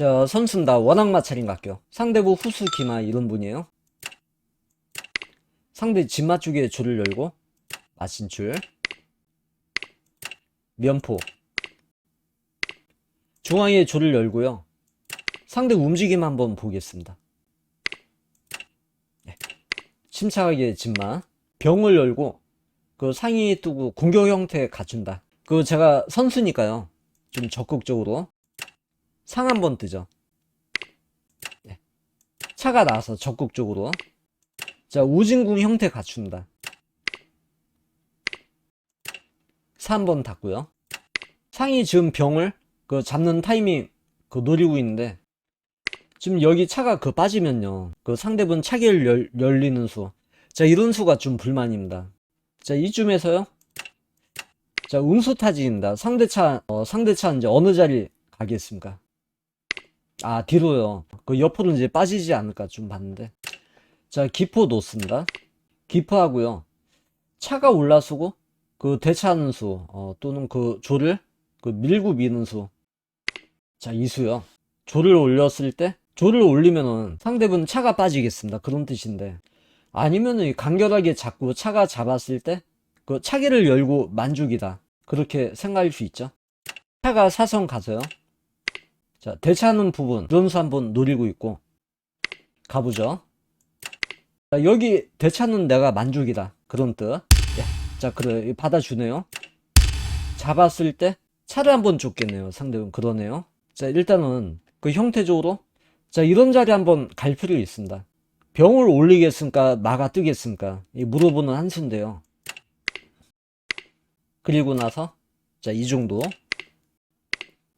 자, 선수는 다 원악 마찰인 갈게요. 상대부 후수 기마 이런 분이에요. 상대 진마 쪽에 줄을 열고 마신줄 면포 중앙에 줄을 열고요. 상대 움직임 한번 보겠습니다. 네. 침착하게 진마 병을 열고 그 상의 뜨고 공격 형태 갖춘다. 그 제가 선수니까요. 좀 적극적으로 상 한 번 뜨죠. 네. 차가 나와서 적극적으로 자 우진궁 형태 갖춘다. 사 한 번 닫고요. 상이 지금 병을 그 잡는 타이밍 그 노리고 있는데 지금 여기 차가 그 빠지면요 그 상대분 차기를 열, 열리는 수. 자 이런 수가 좀 불만입니다. 자 이쯤에서요. 자 음수 타지입니다. 상대차 어, 상대차 이제 어느 자리 가겠습니까? 아 뒤로요. 그 옆으로 이제 빠지지 않을까 좀 봤는데. 자 기포 놓습니다. 기포 하고요. 차가 올라서고 그 대차하는 수 어, 또는 그 조를 그 밀고 미는 수. 자 이수요. 조를 올렸을 때 조를 올리면은 상대분 차가 빠지겠습니다. 그런 뜻인데 아니면은 간결하게 잡고 차가 잡았을 때 그 차기를 열고 만족이다. 그렇게 생각할 수 있죠. 차가 사선 가서요. 자, 대차하는 부분, 그런수 한번 노리고 있고, 가보죠. 자, 여기 대차는 내가 만족이다. 그런 뜻. 야, 자, 그래, 받아주네요. 잡았을 때 차를 한번 줬겠네요. 상대분, 그러네요. 자, 일단은 그 형태적으로, 자, 이런 자리 한번 갈 필요 있습니다. 병을 올리겠습니까? 막아 뜨겠습니까? 이 물어보는 한 수인데요. 그리고 나서, 자, 이 정도.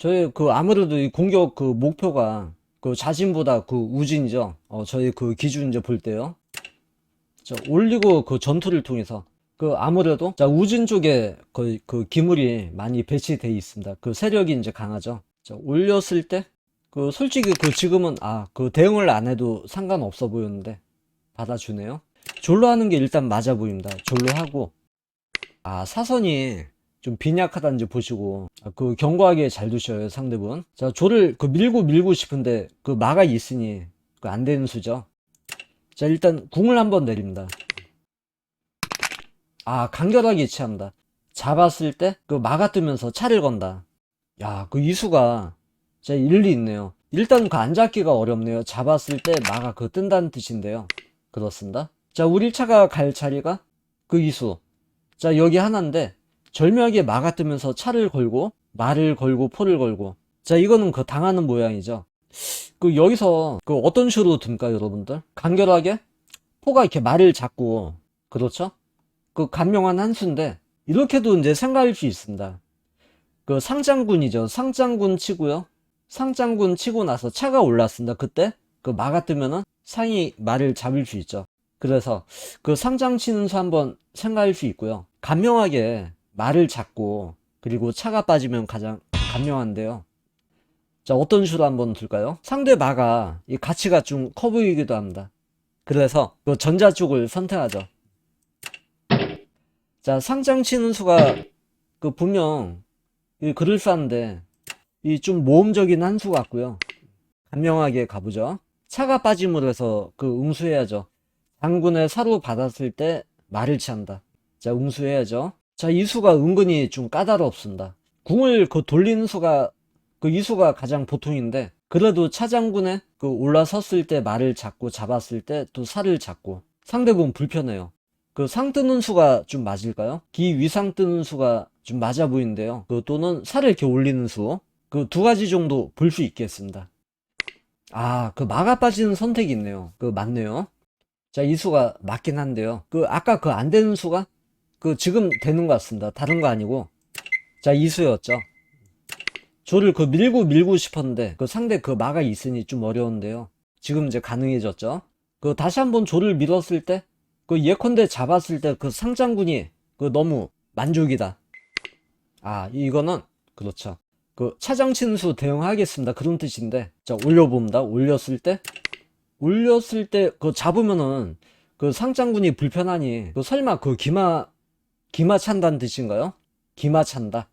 저희 그 아무래도 이 공격 그 목표가 그 자신보다 그 우진이죠. 어, 저희 그 기준 이제 볼 때요. 자, 올리고 그 전투를 통해서 그 아무래도 자, 우진 쪽에 거의 그 기물이 많이 배치되어 있습니다. 그 세력이 이제 강하죠. 자, 올렸을 때 그 솔직히 그 지금은 아, 그 대응을 안 해도 상관없어 보였는데 받아주네요. 졸로 하는 게 일단 맞아 보입니다. 졸로 하고 아, 사선이 좀 빈약하다는지 보시고 아, 그 견고하게 잘 두셔요 상대분. 자 조를 그 밀고 밀고 싶은데 그 마가 있으니 그 안 되는 수죠. 자 일단 궁을 한번 내립니다. 아 간결하게 취합니다. 잡았을 때 그 마가 뜨면서 차를 건다. 야 그 이수가 진짜 일리 있네요. 일단 그 안 잡기가 어렵네요. 잡았을 때 마가 그 뜬다는 뜻인데요. 그렇습니다. 자 우리 차가 갈 자리가 그 이수. 자 여기 하나인데 절묘하게 막아뜨면서 차를 걸고 말을 걸고 포를 걸고. 자 이거는 그 당하는 모양이죠. 그 여기서 그 어떤 식으로 듭니까 여러분들? 간결하게? 포가 이렇게 말을 잡고 그렇죠? 그 간명한 한 수인데 이렇게도 이제 생각할 수 있습니다. 그 상장군이죠. 상장군 치고요. 상장군 치고 나서 차가 올랐습니다. 그때 그 막아뜨면은 상이 말을 잡을 수 있죠. 그래서 그 상장 치는 수 한번 생각할 수 있고요. 간명하게 말을 잡고 그리고 차가 빠지면 가장 간명한데요. 자 어떤 수로 한번 둘까요? 상대 마가 이 가치가 좀 커 보이기도 합니다. 그래서 그 전자 쪽을 선택하죠. 자 상장 치는 수가 그 분명 이 그럴싸한데 이 좀 모험적인 한 수 같고요. 간명하게 가보죠. 차가 빠짐으로 해서 그 응수해야죠. 장군의 사로 받았을 때 말을 취한다. 자 응수해야죠. 자, 이 수가 은근히 좀 까다롭습니다. 궁을 그 돌리는 수가 그 이 수가 가장 보통인데 그래도 차장군에 그 올라섰을 때 말을 잡고 잡았을 때 또 살을 잡고 상대분 불편해요. 그 상 뜨는 수가 좀 맞을까요? 기 위상 뜨는 수가 좀 맞아 보이는데요. 그 또는 살을 이렇게 올리는 수. 그 두 가지 정도 볼 수 있겠습니다. 아, 그 막아 빠지는 선택이 있네요. 그 맞네요. 자, 이 수가 맞긴 한데요. 그 아까 그 안 되는 수가 그 지금 되는 것 같습니다. 다른 거 아니고 자 이수였죠. 조를 그 밀고 밀고 싶었는데 그 상대 그 마가 있으니 좀 어려운데요. 지금 이제 가능해졌죠. 그 다시 한번 조를 밀었을 때 그 예컨대 잡았을 때 그 상장군이 그 너무 만족이다. 아 이거는 그렇죠. 그 차장친수 대응하겠습니다. 그런 뜻인데 자 올려봅니다. 올렸을 때 올렸을 때 그 잡으면은 그 상장군이 불편하니 그 설마 그 기마 기마 찬다는 뜻인가요? 기마 찬다.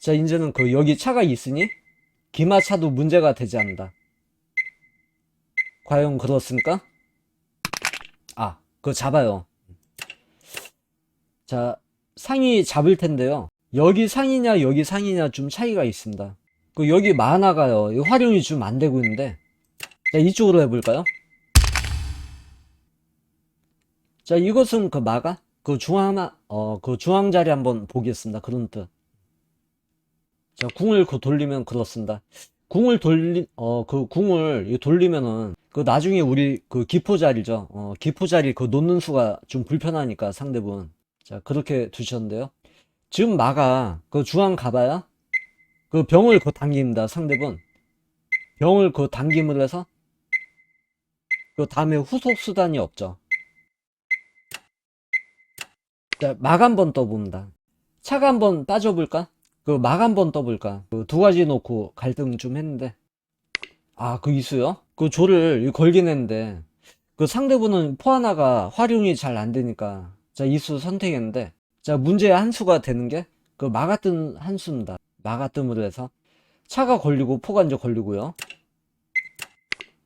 자, 이제는 그 여기 차가 있으니 기마 차도 문제가 되지 않는다. 과연 그렇습니까? 아, 그거 잡아요. 자, 상이 잡을 텐데요. 여기 상이냐, 여기 상이냐 좀 차이가 있습니다. 그 여기 만화가요. 이 활용이 좀 안 되고 있는데. 자, 이쪽으로 해볼까요? 자, 이것은 그 마가? 그 중앙, 어, 그 중앙 자리 한번 보겠습니다. 그런 뜻. 자, 궁을 그 돌리면 그렇습니다. 궁을 돌리, 어, 그 궁을 이 돌리면은 그 나중에 우리 그 기포 자리죠. 어, 기포 자리 그 놓는 수가 좀 불편하니까 상대분. 자, 그렇게 두셨는데요. 지금 마가 그 중앙 가봐야 그 병을 그 당깁니다. 상대분. 병을 그 당김을 해서 그 다음에 후속 수단이 없죠. 자, 막 한번 떠봅니다. 차가 한번 빠져볼까? 그 막 한번 떠볼까? 그 두 가지 놓고 갈등 좀 했는데. 아, 그 이수요? 그 조를 걸긴 했는데. 그 상대분은 포 하나가 활용이 잘 안 되니까. 자, 이수 선택했는데. 자, 문제의 한 수가 되는 게 그 마가뜸 한 수입니다. 마가뜸으로 해서. 차가 걸리고 포가 이제 걸리고요.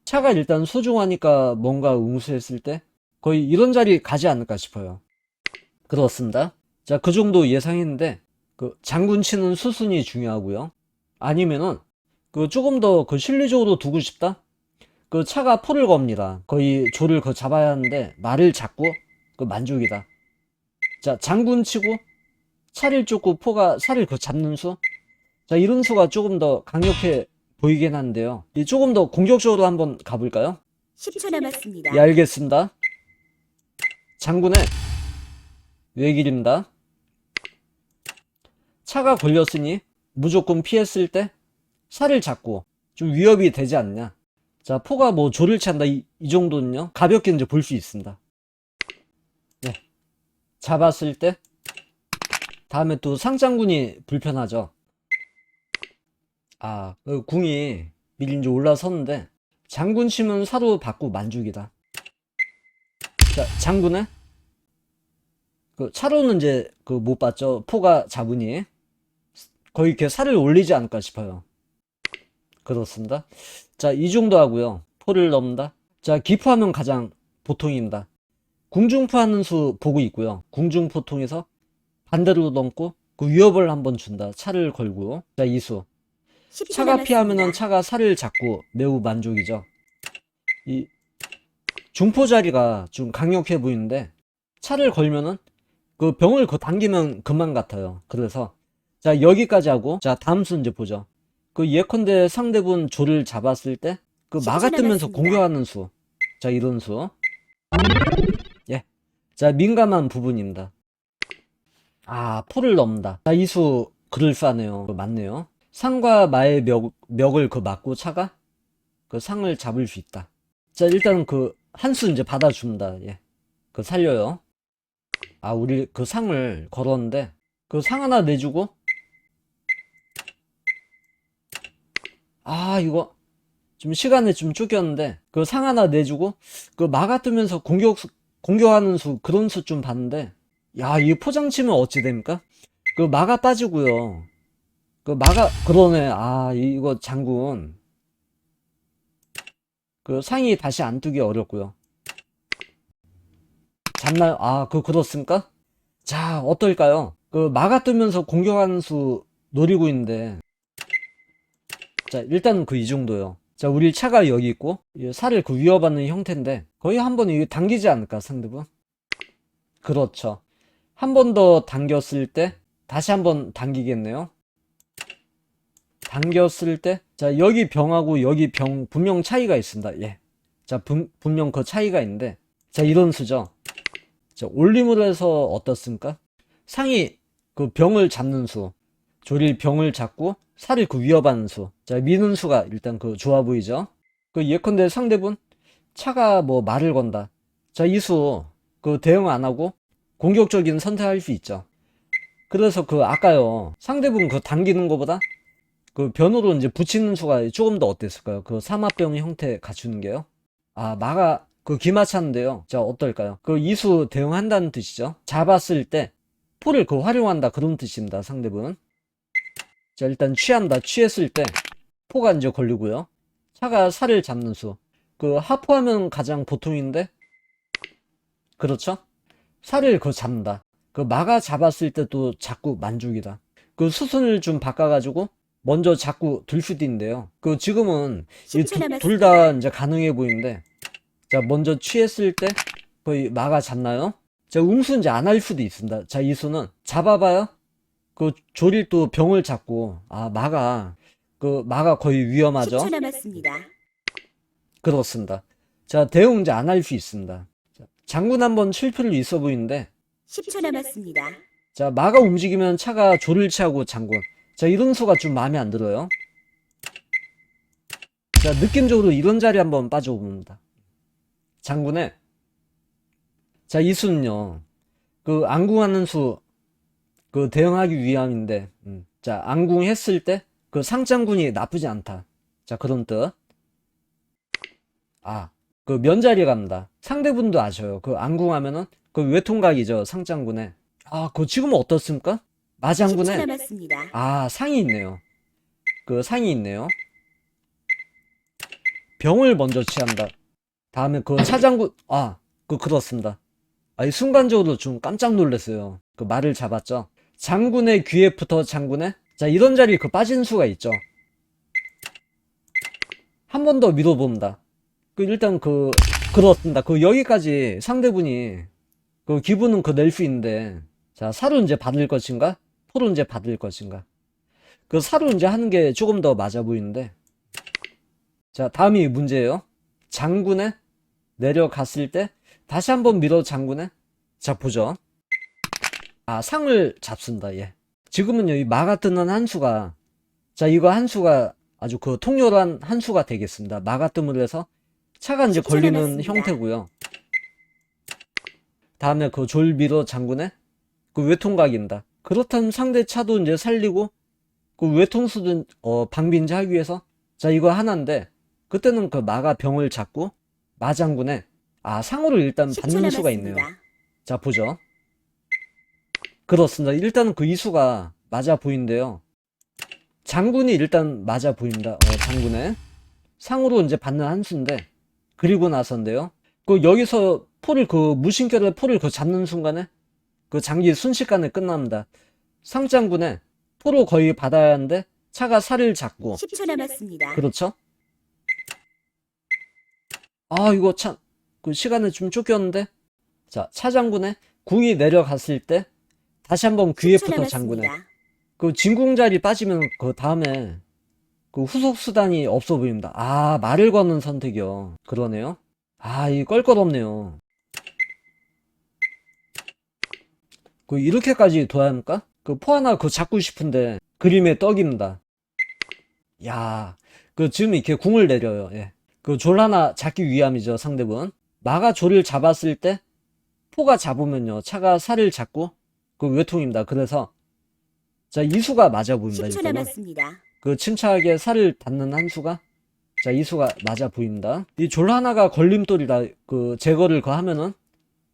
차가 일단 소중하니까 뭔가 응수했을 때 거의 이런 자리 가지 않을까 싶어요. 그렇습니다. 자, 그 정도 예상했는데, 그, 장군 치는 수순이 중요하고요. 아니면은, 그, 조금 더 그 실리적으로 두고 싶다? 그 차가 포를 겁니다. 거의 조를 그 잡아야 하는데, 말을 잡고, 그 만족이다. 자, 장군 치고, 차를 쫓고 포가 살을 그 잡는 수? 자, 이런 수가 조금 더 강력해 보이긴 한데요. 이 조금 더 공격적으로 한번 가볼까요? 10초 남았습니다. 예, 알겠습니다. 장군의 외길입니다. 차가 걸렸으니 무조건 피했을 때 살을 잡고 좀 위협이 되지 않냐. 자, 포가 뭐 조를 찬다 이, 이 정도는요. 가볍게 이제 볼 수 있습니다. 네. 잡았을 때 다음에 또 상장군이 불편하죠. 아, 그 궁이 미리 이제 올라섰는데 장군 치면 사로 받고 만족이다. 자, 장군에 그 차로는 이제 그 못 봤죠. 포가 잡으니 거의 이렇게 살을 올리지 않을까 싶어요. 그렇습니다. 자, 이 정도 하고요. 포를 넘는다. 자, 기포하면 가장 보통입니다. 궁중포 하는 수 보고 있고요. 궁중포 통해서 반대로 넘고 그 위협을 한번 준다. 차를 걸고. 자, 이수. 10초 차가. 피하면은 차가 살을 잡고 매우 만족이죠. 이 중포 자리가 좀 강력해 보이는데 차를 걸면은 그 병을 그 당기면 그만 같아요. 그래서 자 여기까지 하고 자 다음 수 이제 보죠. 그 예컨대 상대분 조를 잡았을 때그 10초 막아뜨면서 남았습니다. 공격하는 수. 자 이런 수. 예. 자 민감한 부분입니다. 아 포를 넘는다. 자 이 수 그럴싸하네요. 맞네요. 상과 마의 멱, 멱을 그 맞고 차가 그 상을 잡을 수 있다. 자, 일단 그한 수 이제 받아줍니다. 예. 그 살려요. 아, 우리 그 상을 걸었는데 그 상 하나 내주고 아, 이거 좀 시간에 좀 쫓겼는데 그 상 하나 내주고 그 막아뜨면서 공격 공격하는 수 그런 수 좀 봤는데 야, 이 포장 치면 어찌 됩니까? 그 막아 빠지고요. 그 막아 그러네. 아, 이거 장군. 그 상이 다시 안 뜨기 어렵고요. 잡나요? 아, 그 그렇습니까? 자, 어떨까요? 그 막아 뜨면서 공격하는 수 노리고 있는데. 자, 일단 그이 정도요. 자, 우리 차가 여기 있고 이 살을 그 위협하는 형태인데 거의 한 번 당기지 않을까, 상대분? 그렇죠. 한 번 더 당겼을 때 다시 한 번 당기겠네요. 당겼을 때, 자, 여기 병하고 여기 병, 분명 차이가 있습니다. 예. 자, 분, 분명 그 차이가 있는데, 자, 이런 수죠. 자, 올림으로 해서 어떻습니까? 상이 그 병을 잡는 수, 조릴 병을 잡고 살을 그 위협하는 수. 자, 미는 수가 일단 그 좋아 보이죠? 그 예컨대 상대분, 차가 뭐 말을 건다. 자, 이 수, 그 대응 안 하고 공격적인 선택할 수 있죠. 그래서 그 아까요, 상대분 그 당기는 것보다 그 변으로 이제 붙이는 수가 조금 더 어땠을까요? 그 삼합병 형태 갖추는 게요? 아, 마가 그 기마차인데요. 자, 어떨까요? 그 이수 대응한다는 뜻이죠. 잡았을 때 포를 그 활용한다 그런 뜻입니다. 상대분. 자, 일단 취한다. 취했을 때 포가 이제 걸리고요. 차가 살을 잡는 수. 그 하포하면 가장 보통인데 그렇죠? 살을 그 잡는다. 그 막아 잡았을 때도 자꾸 만족이다. 그 수순을 좀 바꿔가지고 먼저 자꾸 들 수도 있는데요. 그 지금은 10초 둘 다. 이제 가능해 보이는데 자 먼저 취했을 때 거의 막아 잡나요? 자 응수 이제 안 할 수도 있습니다. 자 이수는 잡아봐요. 그 조릴 또 병을 잡고 아 막아 그 막아 거의 위험하죠. 10초 남았습니다. 그렇습니다. 자 대응 이제 안 할 수 있습니다. 자, 장군 한번 칠 필요 있어 보이는데 10초 남았습니다. 자 마가 움직이면 차가 조를 취하고 장군 자 이런 수가 좀 마음에 안 들어요. 자 느낌적으로 이런 자리 한번 빠져봅니다. 장군의 자 이 수는요 그 안궁하는 수 그 대응하기 위함인데 음, 자 안궁했을 때 그 상장군이 나쁘지 않다. 자 그런 뜻. 아 그 면자리 갑니다. 상대분도 아셔요. 그 안궁하면은 그 외통각이죠 상장군에. 아, 그 지금은 어떻습니까? 10초 마장군에. 아 상이 있네요. 그 상이 있네요. 병을 먼저 취한다. 다음에 그 차장군 아, 그 그렇습니다. 아이 순간적으로 좀 깜짝 놀랐어요. 그 말을 잡았죠. 장군의 귀에 붙어 장군의 자 이런 자리 그 빠진 수가 있죠. 한 번 더 밀어봅니다. 그 일단 그 그렇습니다. 그 여기까지 상대분이 그 기분은 그 낼 수 있는데 자 사로 이제 받을 것인가 포로 이제 받을 것인가 그 사로 이제 하는 게 조금 더 맞아 보이는데 자 다음이 문제예요. 장군에 내려갔을 때 다시 한번 밀어 장군에 자 보죠. 아 상을 잡습니다. 예. 지금은요 이 마가 뜨는 한 수가 자 이거 한 수가 아주 그 통렬한 한 수가 되겠습니다. 마가 뜸을 해서 차가 이제 10초 걸리는 남았습니다. 형태고요. 다음에 그 졸비로 장군의 그 외통각입니다. 그렇다면 상대 차도 이제 살리고 그 외통수든 어 방빈지 하기 위해서 자 이거 하나인데 그때는 그 마가 병을 잡고 마장군에 아 상으로 일단 10초 받는 수가 있네요. 자 보죠. 그렇습니다. 일단은 그 이수가 맞아 보이는데요. 장군이 일단 맞아 보입니다. 어, 장군에 상으로 이제 받는 한 수인데 그리고 나서인데요. 그 여기서 포를 그 무신결의 포를 그 잡는 순간에 그 장기 순식간에 끝납니다. 상장군에 포로 거의 받아야 하는데 차가 살을 잡고 10초 남았습니다. 그렇죠? 아, 이거 참, 그 시간에 좀 쫓겼는데? 자, 차장군에 궁이 내려갔을 때, 다시 한번 귀에 10초 붙어. 남았습니다. 그 진궁자리 빠지면 그 다음에 그 후속 수단이 없어 보입니다. 아, 말을 거는 선택이요. 그러네요. 아, 이 껄껄없네요. 그 이렇게까지 둬야 합니까? 그 포 하나 그 잡고 싶은데 그림의 떡입니다. 야, 그 지금 이렇게 궁을 내려요. 예. 그 졸 하나 잡기 위함이죠, 상대분. 마가 졸을 잡았을 때 포가 잡으면요, 차가 살을 잡고 그 외통입니다. 그래서 자, 이수가 맞아 보입니다. 10초 일단은. 남았습니다. 그 침착하게 살을 닿는 한 수가 자, 이수가 맞아 보입니다. 이 졸 하나가 걸림돌이라 그 제거를 그 하면은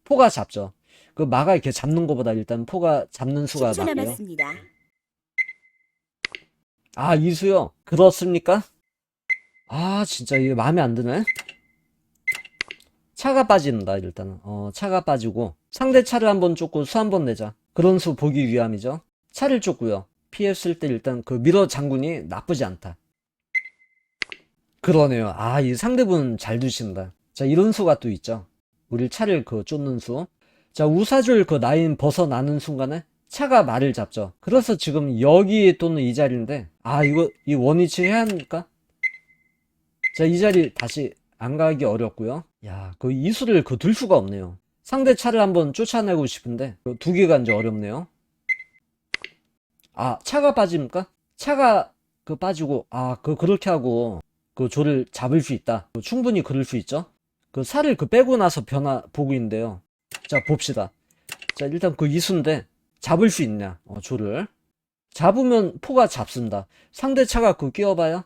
포가 잡죠. 그 마가 이렇게 잡는 것보다 일단 포가 잡는 수가 10초 낫고요. 남았습니다. 아, 이수요? 그렇습니까? 아, 진짜 이게 마음에 안 드네. 차가 빠진다, 일단은. 어, 차가 빠지고, 상대 차를 한번 쫓고 수 한번 내자. 그런 수 보기 위함이죠. 차를 쫓고요. 피했을 때 일단 그 미러 장군이 나쁘지 않다. 그러네요. 아, 이 상대분 잘 두신다. 자, 이런 수가 또 있죠. 우리 차를 그 쫓는 수. 자, 우사줄 그 라인 벗어나는 순간에 차가 말을 잡죠. 그래서 지금 여기 또는 이 자리인데, 아, 이거, 이 원위치 해야 합니까? 자, 이 자리 다시 안 가기 어렵고요. 야, 그 이수를 그 둘 수가 없네요. 상대 차를 한번 쫓아내고 싶은데, 그두 개가 이제 어렵네요. 아, 차가 빠집니까? 차가 그 빠지고, 아, 그, 그렇게 하고, 그 조를 잡을 수 있다. 그 충분히 그럴 수 있죠. 그 살을 그 빼고 나서 변화 보고 있는데요. 자, 봅시다. 자, 일단 그 이수인데, 잡을 수 있냐, 어, 조를. 잡으면 포가 잡습니다. 상대 차가 그 끼워봐요.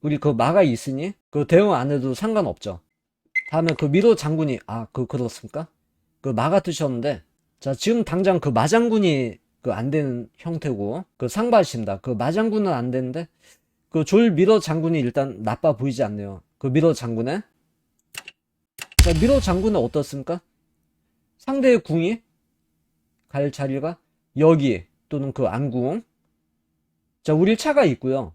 우리 그 마가 있으니, 그 대응 안 해도 상관없죠. 다음에 그 미로 장군이, 아, 그, 그렇습니까? 그 마가 뜨셨는데, 자, 지금 당장 그 마장군이 그 안 되는 형태고, 그 상바십니다. 그 마장군은 안 되는데, 그 졸 미러 장군이 일단 나빠 보이지 않네요. 그 미러 장군의 자, 미러 장군은 어떻습니까? 상대의 궁이 갈 자리가 여기 또는 그 안궁. 자, 우리 차가 있고요.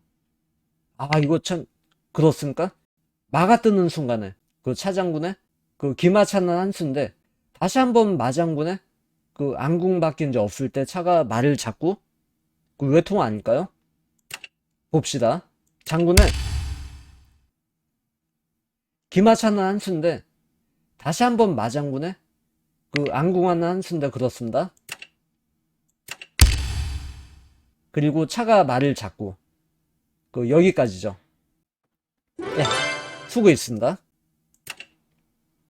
아, 이거 참 그렇습니까? 마가 뜨는 순간에 그 차장군의 그 기마차는 한 수인데 다시 한번 마장군의 그 안궁밖에 이제 없을 때 차가 말을 잡고 그 외통 아닐까요? 봅시다. 장군의 기마차는 한 수인데 다시 한번 마장군의 그 안궁하는 한 수인데 그렇습니다. 그리고 차가 말을 잡고 그 여기까지죠. 예, 수고했습니다.